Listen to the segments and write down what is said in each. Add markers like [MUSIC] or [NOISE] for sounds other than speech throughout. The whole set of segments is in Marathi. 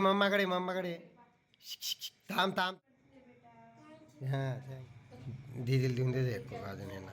मम्माकडे मम्माकडे. थांब थांब. हां दिदीला देऊन दे अजून यांना.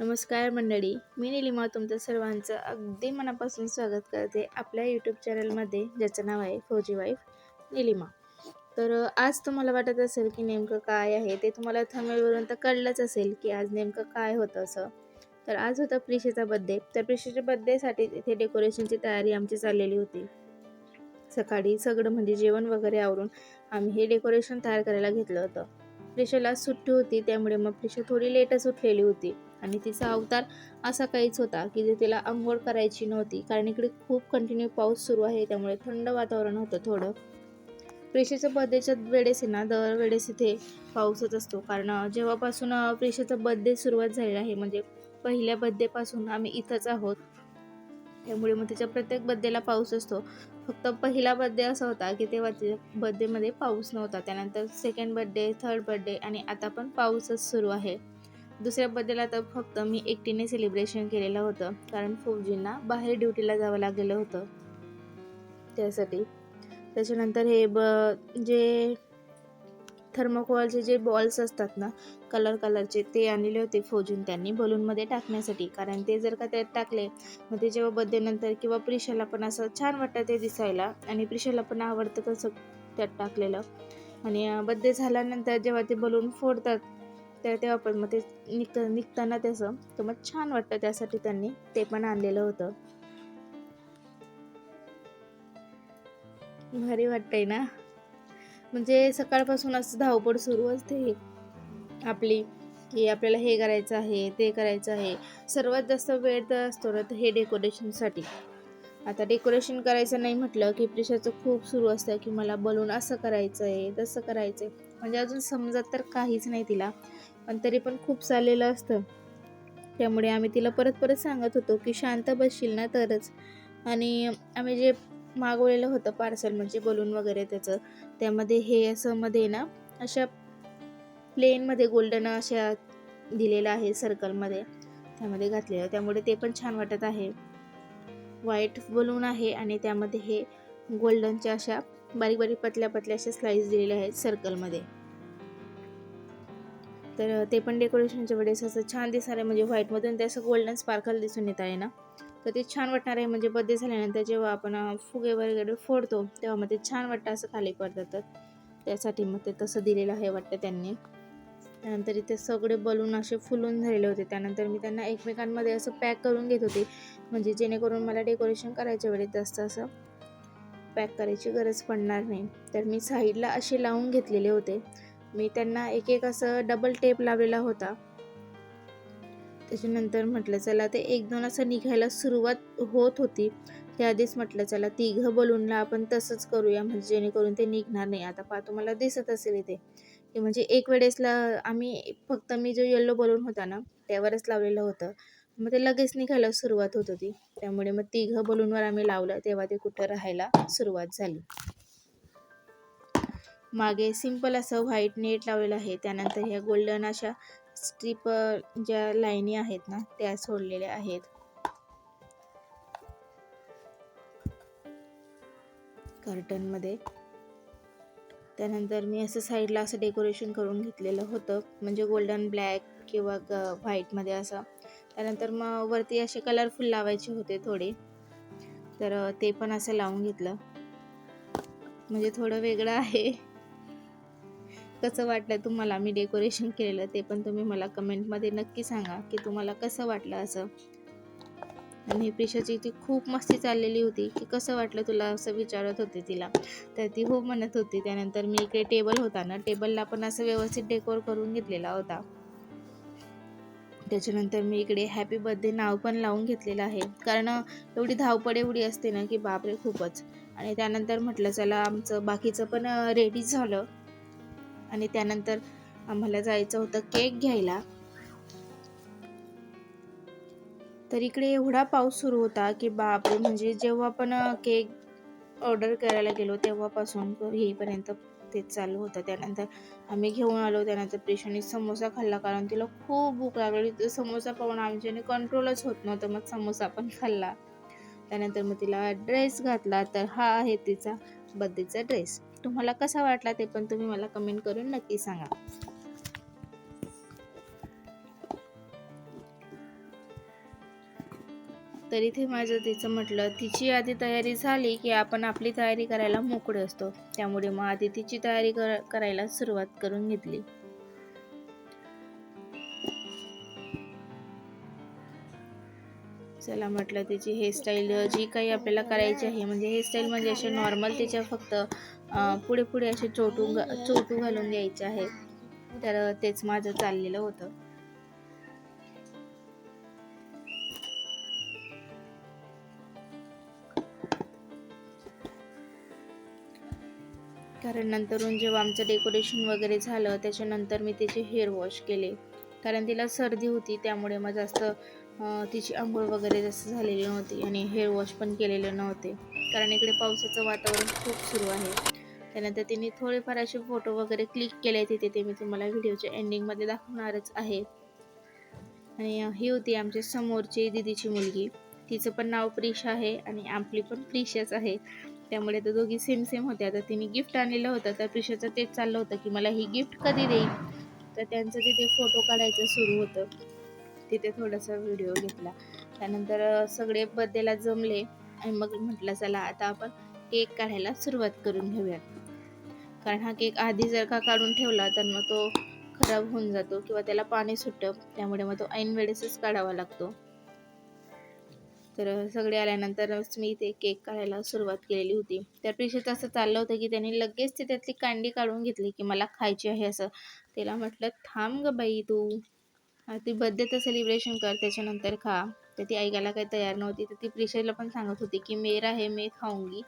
नमस्कार मंडळी मी निलिमा तुमचं सर्वांचं अगदी मनापासून स्वागत करते आपल्या यूट्यूब चॅनलमध्ये ज्याचं नाव आहे फौजी वाईफ निलिमा. तर आज तुम्हाला वाटत असेल की नेमकं काय आहे? ते तुम्हाला थंबनेलवरून तर कळलंच असेल की आज नेमकं काय होतं असं. तर आज होता प्रिशेचा बड्डे तर प्रिशेच्या बड्डेसाठी तिथे डेकोरेशनची तयारी आमची चाललेली होती. सकाळी सगळं म्हणजे जेवण वगैरे आवरून आम्ही हे डेकोरेशन तयार करायला घेतलं होतं. प्रिशाला सुट्टी होती त्यामुळे मग प्रिशा थोडी लेटच उठलेली होती. आणि तिचा अवतार असा काहीच होता की जे तिला आंघोळ करायची नव्हती. कारण इकडे खूप कंटिन्यू पाऊस सुरू आहे त्यामुळे थंड वातावरण होतं थोडं. प्रेशेच्या बर्थडेच्या वेळेस आहे ना दर वेळेस इथे पाऊसच असतो. कारण जेव्हापासून प्रेषेचा बर्थडे सुरुवात झालेला आहे म्हणजे पहिल्या बर्थडेपासून आम्ही इथंच आहोत. त्यामुळे मग त्याच्या प्रत्येक बर्थडेला पाऊस असतो. फक्त पहिला बर्थडे असा होता की तेव्हा तिच्या बर्थडेमध्ये पाऊस नव्हता. त्यानंतर सेकंड बर्थडे थर्ड बर्थडे आणि आता पण पाऊसच सुरू आहे. दुसऱ्या बर्थडेला तर फक्त मी एकटीने सेलिब्रेशन केलेलं होतं. कारण फौजींना बाहेर ड्युटीला जावं लागलेलं होतं. त्यासाठी. त्याच्यानंतर हे ब जे थर्मोकोलचे जे बॉल्स असतात ना कलर कलरचे ते आणलेले होते फौजून त्यांनी बलूनमध्ये टाकण्यासाठी. कारण ते जर का त्यात टाकले मग ते जेव्हा बर्थडेनंतर किंवा प्रिशाला पण असं छान वाटतं ते दिसायला. आणि प्रिशाला पण आवडतं तसं त्यात टाकलेलं. आणि बड्डे झाल्यानंतर जेव्हा ते बलून फोडतात तर तेव्हा पण मग ते निघत निघताना त्याचं तर मग छान वाटतं त्यासाठी त्यांनी ते पण आणलेलं होतं. भारी वाटतंय ना? म्हणजे सकाळपासून असं धावपळ सुरू असते आपली की आपल्याला हे करायचं आहे ते करायचं आहे. सर्वात जास्त वेळ तर असतो ना तर हे डेकोरेशनसाठी आता डेकोरेशन करायचं नाही म्हटलं की प्रिशाचं खूप सुरू असतं की मला बलून असं करायचं आहे तसं करायचं आहे म्हणजे अजून समजत तर काहीच नाही तिला. पण तरी पण खूप चाललेलं असतं. त्यामुळे आम्ही तिला परत परत सांगत होतो की शांत बसशील ना तरच. आणि आम्ही जे मागवलेलं होतं पार्सल म्हणजे बलून वगैरे त्याचं. त्यामध्ये हे असं मध्ये ना अशा प्लेनमध्ये गोल्डन अशा दिलेलं आहे सर्कलमध्ये त्यामध्ये घातलेलं. त्यामुळे ते पण छान वाटत आहे. व्हाईट बलून आहे आणि त्यामध्ये हे गोल्डनच्या अशा बारीक बारीक पतल्या पतल्या अशा स्लाईस दिलेल्या आहेत सर्कलमध्ये तर ते पण डेकोरेशनच्या वेळेस असं छान दिसणार आहे म्हणजे व्हाईटमधून ते असं गोल्डन स्पार्कल दिसून येत आहे ना. तर ते छान वाटणार आहे. म्हणजे बर्थडे झाल्यानंतर जेव्हा आपण फुगे वगैरे फोडतो तेव्हा मग ते छान वाटतं असं खाली पडतात तर. त्यासाठी मग ते तसं दिलेलं आहे वाटतं त्यांनी. त्यानंतर इथे सगळे बलून असे फुलून झालेले होते. त्यानंतर मी त्यांना एकमेकांमध्ये असं पॅक करून घेत होते. म्हणजे जेणेकरून मला डेकोरेशन करायच्या वेळेस जास्त असं पॅक करायची गरज पडणार नाही. तर मी साईडला असे लावून घेतलेले होते. मी त्यांना एक एक असं डबल टेप लावलेला होता. त्याच्यानंतर म्हटलं चला ते एक दोन असं निघायला सुरुवात होत होती. त्याआधीच म्हटलं चला तिघं बलूनला आपण तसंच करूया म्हणजे जेणेकरून ते निघणार नाही. आता पहा तुम्हाला दिसत असेल इथे की म्हणजे एक वेळेसला आम्ही फक्त मी जो येल्लो बलून होता ना त्यावरच लावलेलं होतं. मग ते लगेच निघायला सुरुवात होत होती. त्यामुळे मग तिघं बलूनवर आम्ही लावलं तेव्हा ते कुठं राहायला सुरुवात झाली. मागे सिंपल असं व्हाईट नेट लावलेलं आहे. त्यानंतर ह्या गोल्डन अशा स्ट्रीप ज्या लाईनी आहेत ना त्या सोडलेल्या आहेत. कर्टनमध्ये त्यानंतर मी असं साईडला असं डेकोरेशन करून घेतलेलं होतं. म्हणजे गोल्डन ब्लॅक किंवा ग व्हाईटमध्ये असं. त्यानंतर मग वरती असे कलरफुल लावायचे होते थोडे. तर ते पण असं लावून घेतलं. म्हणजे थोडं वेगळं आहे. कसं वाटलं तुम्हाला मी डेकोरेशन केलेलं ते पण तुम्ही मला कमेंटमध्ये नक्की सांगा की तुम्हाला कसं वाटलं असं. आणि प्रिशाची ती खूप मस्ती चाललेली होती की कसं वाटलं तुला असं विचारत होते तिला. तर ती हो म्हणत होती. त्यानंतर मी इकडे टेबल होता ना टेबलला पण असं व्यवस्थित डेकोर करून घेतलेला होता. त्याच्यानंतर मी इकडे हॅपी बर्थडे नाव पण लावून घेतलेलं आहे. कारण एवढी धावपळ एवढी असते ना की बापरे खूपच. आणि त्यानंतर म्हटलं चला आमचं बाकीचं पण रेडी झालं. आणि त्यानंतर आम्हाला जायचं होतं केक घ्यायला. तर इकडे एवढा पाऊस सुरू होता की बापरे म्हणजे जेव्हा पण केक ऑर्डर करायला गेलो तेव्हापासून येईपर्यंत तेच चालू होतं. त्यानंतर आम्ही घेऊन आलो त्यानंतर प्रिशाने समोसा खाल्ला कारण तिला खूप भूक लागली. तर समोसा पाहून आमच्याने कंट्रोलच होत नव्हतं मग समोसा पण खाल्ला. त्यानंतर मग तिला ड्रेस घातला. तर हा आहे तिचा बर्थडेचा ड्रेस तुम्हाला कसा वाटला ते पण तुम्ही मला कमेंट करून नक्की सांगा. तर इथे माझं तिचं म्हटलं तिची आधी तयारी झाली की आपण आपली तयारी करायला मोकळे असतो. त्यामुळे मग आधी तिची तयारी कर करायला सुरुवात करून घेतली. चला म्हटलं तिची हेअरस्टाईल जी काही आपल्याला करायची आहे म्हणजे हेअरस्टाईल म्हणजे असे नॉर्मल तिच्या फक्त पुढे पुढे असे चोटू चोटू घालून द्यायचे आहे. तर तेच माझं चाललेलं होतं. कारण नंतरून जेव्हा आमचं डेकोरेशन वगैरे झालं त्याच्यानंतर मी तिचे हेअर वॉश केले. कारण तिला सर्दी होती त्यामुळे मग जास्त तिची आंघोळ वगैरे जास्त झालेली नव्हती आणि हेअर वॉश पण केलेले नव्हते. कारण इकडे पावसाचं वातावरण खूप सुरू आहे. त्यानंतर तिने थोडेफार असे फोटो वगैरे क्लिक केले तिथे ते मी तुम्हाला व्हिडिओच्या एंडिंगमध्ये दाखवणारच आहे. आणि ही होती आमच्या समोरची दिदीची मुलगी. तिचं पण नाव प्रिश आहे आणि आपली पण प्रिशाच आहे. त्यामुळे तर दोघी सेम सेम होत्या. तर तिने गिफ्ट आणलेलं होतं तर प्रिशाचं तेच चाललं होतं की मला ही गिफ्ट कधी देईल तर त्यांचं तिथे फोटो काढायचं सुरू होतं. तिथे थोडासा व्हिडिओ घेतला. त्यानंतर सगळे बर्थडेला जमले. आणि मग म्हटलं चला आता आपण केक काढायला सुरुवात करून घेऊयात. कारण हा केक आधी जर का काढून ठेवला तर मग तो खराब होऊन जातो किंवा त्याला पाणी सुटतं. त्यामुळे मग तो ऐन वेळेसच काढावा लागतो. तर सगळे आल्यानंतरच मी ते केक काढायला सुरुवात केलेली होती. त्या प्रिशेचं असं चाललं होतं की त्यांनी लगेच ते त्यातली कांडी काढून घेतली की मला खायची आहे असं. त्याला म्हटलं थांब ग बाई तू. ती बर्थडेचं सेलिब्रेशन कर त्याच्यानंतर खा. तर ती ऐकायला काही तयार नव्हती. तर ती प्रिशेला पण सांगत होती की मेरा आहे मी खाऊंगी.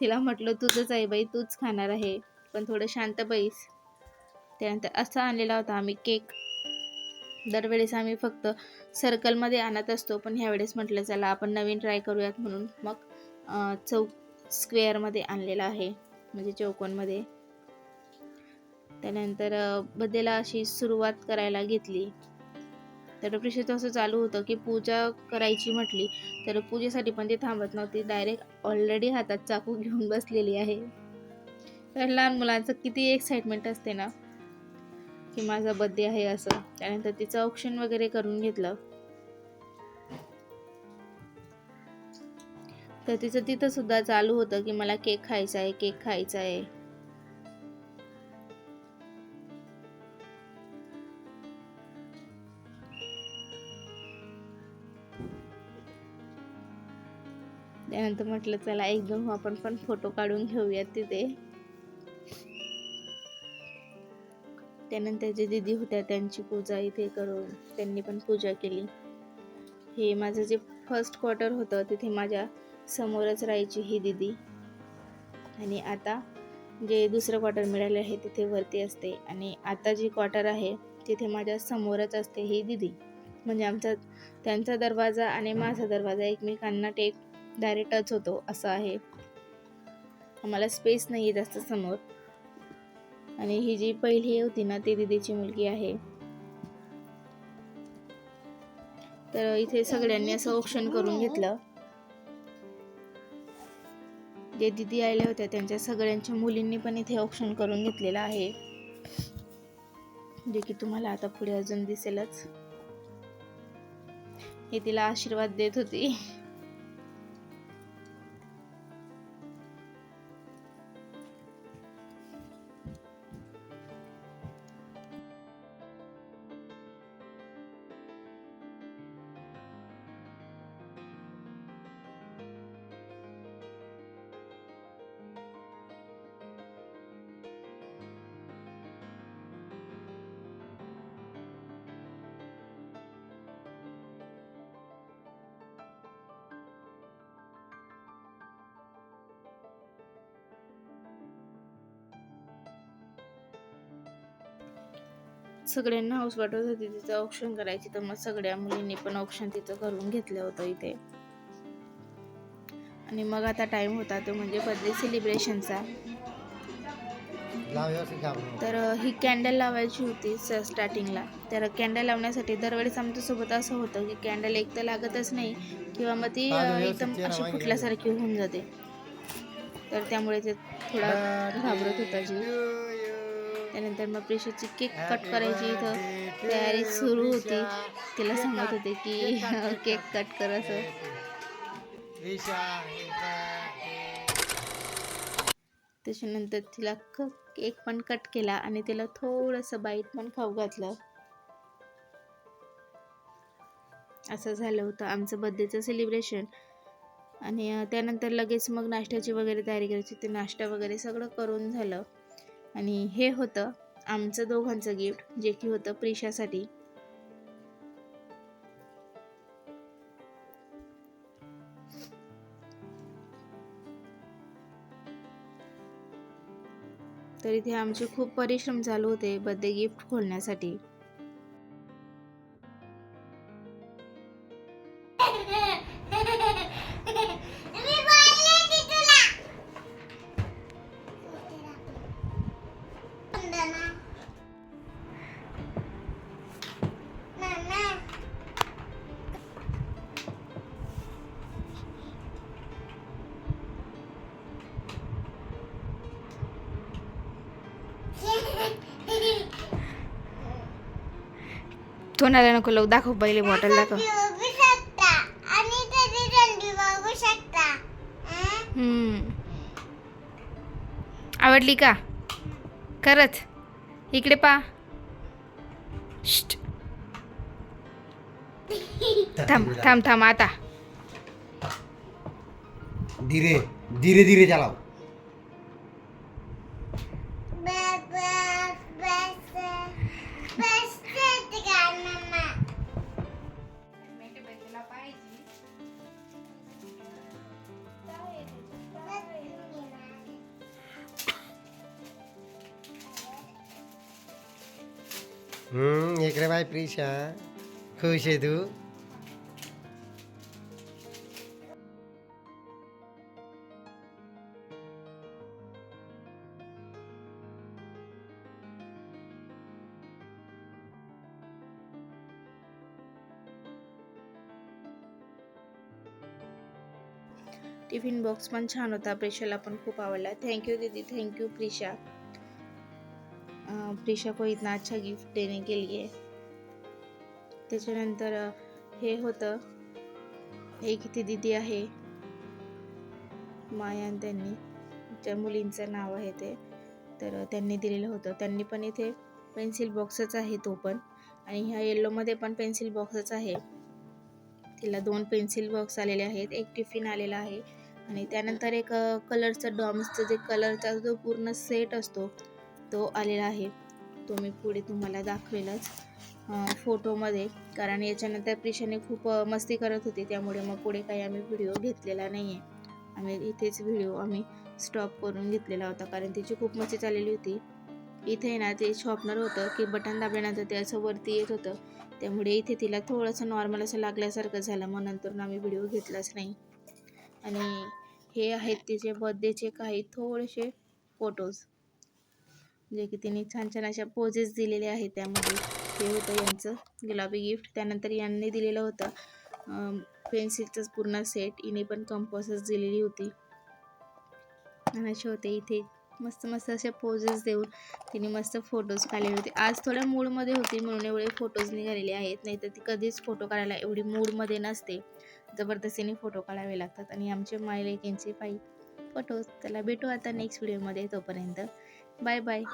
तिला म्हटलं तुझंच आहे बाई तूच खाणार आहे. पण थोडं शांत बैस. त्यानंतर असा आणलेला होता आम्ही केक. दरवेळेस आम्ही फक्त सर्कलमध्ये आणत असतो पण ह्यावेळेस म्हटलं चला आपण नवीन ट्राय करूयात म्हणून. मग चौक स्क्वेअरमध्ये आणलेला आहे म्हणजे चौकोनमध्ये. त्यानंतर बर्थडेला अशी सुरुवात करायला घेतली. तर प्रिशेचं असं चालू होतं की पूजा करायची म्हटली तर पूजेसाठी पण ती थांबत नव्हती. डायरेक्ट ऑलरेडी हातात चाकू घेऊन बसलेली आहे. तर लहान मुलांचं किती एक्साइटमेंट असते ना. की माझा बर्थडे आहे असं. त्यानंतर तिचं ऑप्शन वगैरे करून घेतलं. तर तिचं तिथं सुद्धा चालू होतं की मला केक खायचा आहे केक खायचा आहे. त्यानंतर म्हटलं चला एकदम आपण पण फोटो काढून घेऊयात तिथे. त्यानंतर जे दीदी होत्या त्यांची पूजा इथे करून त्यांनी पण पूजा केली. हे माझं जे फर्स्ट क्वार्टर होतं तिथे माझ्या समोरच राहायची ही दीदी. आणि आता जे दुसरं क्वार्टर मिळाले आहे तिथे वरती असते. आणि आता जी क्वार्टर आहे तिथे माझ्या समोरच असते ही दीदी. म्हणजे आमचा त्यांचा दरवाजा आणि माझा दरवाजा एकमेकांना टेक डायरेक्ट टच होतो असं आहे. आम्हाला स्पेस नाही आहे जास्त समोर. आणि ही जी पहिली होती ना ती दीदीची मुलगी आहे. तर इथे सगळ्यांनी असं ऑप्शन करून घेतलं. जे दिदी आल्या होत्या त्यांच्या सगळ्यांच्या मुलींनी पण इथे ऑप्शन करून घेतलेलं आहे. जे की तुम्हाला आता पुढे अजून दिसेलच. हे तिला आशीर्वाद देत होती. सगळ्यांना हाऊस वाटत होती तिचं ऑप्शन करायची तर मग सगळ्या मुलींनी पण ऑप्शन तिचं करून घेतलं होतं इथे. आणि मग आता टाइम होता तो म्हणजे बर्थडे सेलिब्रेशनचा तर ही कॅन्डल लावायची होती स स्टार्टिंगला तर कॅन्डल लावण्यासाठी दरवेळेस आमच्यासोबत असं होतं की कॅन्डल एक तर लागतच नाही किंवा मग ती एकदम अशी फुटल्यासारखी होऊन जाते. तर त्यामुळे ते थोडा घाबरत होता जीव त्यानंतर मग प्रेशरची केक कट करायची इथं. तयारी सुरू होती. तिला सांगत होते की केक कट [LAUGHS] कर असं. त्याच्यानंतर तिला केक पण कट केला आणि तिला थोडंसं बाईट पण खाऊ घातलं. असं झालं होतं आमचं बड्डेचं सेलिब्रेशन आणि त्यानंतर लगेच मग नाश्त्याची वगैरे तयारी करायची. ते नाश्ता वगैरे सगळं करून झालं. आणि हे होतं आमचं दोघांचं गिफ्ट जे की होतं प्रिशासाठी तर इथे आमचे खूप परिश्रम चालू होते बर्थडे गिफ्ट खोलण्यासाठी. तोंडाला नको लावू दाखव पहिले बॉटल दाखव. हम्म. आवडली का? खरंच. इकडे पा. थांब थांब थांब आता. धीरे धीरे धीरे चलाओ इकडे बाय प्रिशा खुश आहे तू टिफिन बॉक्स पण छान होता प्रेशरला पण खूप आवडला. थँक्यू यू दीदी. Thank you you Prisha Prisha को इतना अच्छा गिफ्ट देने के लिए। त्याच्यानंतर हे होतं एक इथे दीदी आहे माया आणि त्यांनी त्या मुलींचं नाव आहे ते तर त्यांनी दिलेलं होतं. त्यांनी पण इथे पेन्सिल बॉक्सच आहे तो पण. आणि ह्या येल्लोमध्ये पण पेन्सिल बॉक्सच आहे. तिला दोन पेन्सिल बॉक्स आलेले आहेत. एक टिफिन आलेला आहे. आणि त्यानंतर एक कलरचं डॉम्सचं जे कलरचा जो पूर्ण सेट असतो तो आलेला आहे. तो मी पुढे तुम्हाला दाखवेलच फोटोमध्ये कारण याच्यानंतर प्रिशाने खूप मस्ती करत होती. त्यामुळे मग पुढे काही आम्ही व्हिडिओ घेतलेला नाही आहे आम्ही इथेच व्हिडिओ आम्ही स्टॉप करून घेतलेला होता. कारण तिची खूप मस्ती चाललेली होती. इथे ना ते शॉपनर होतं की बटन दाबल्यानंतर ते असं वरती येत होतं. त्यामुळे इथे तिला थोडंसं नॉर्मल असं लागल्यासारखं झालं. मग नंतर आम्ही व्हिडिओ घेतलाच नाही. आणि हे आहेत तिचे बर्थडेचे काही थोडेसे फोटोज जे की तिने छान छान अशा पोजेस दिलेले आहेत त्यामध्ये. ते होतं यांचं गुलाबी गिफ्ट त्यानंतर यांनी दिलेलं होतं पेन्सिलचंच पूर्ण सेट हिने पण कंपोसच दिलेली होती. आणि असे होते इथे मस्त मस्त असे पोजेस देऊन तिने मस्त फोटोज काढलेले होते. आज थोड्या मूडमध्ये होती म्हणून एवढे फोटोज निघालेले आहेत. नाही तर ती कधीच फोटो काढायला एवढी मूडमध्ये नसते. जबरदस्तीने फोटो काढावे लागतात. आणि आमचे मायलेकींचे पायी फोटोज त्याला भेटू आता नेक्स्ट व्हिडिओमध्ये तोपर्यंत बाय बाय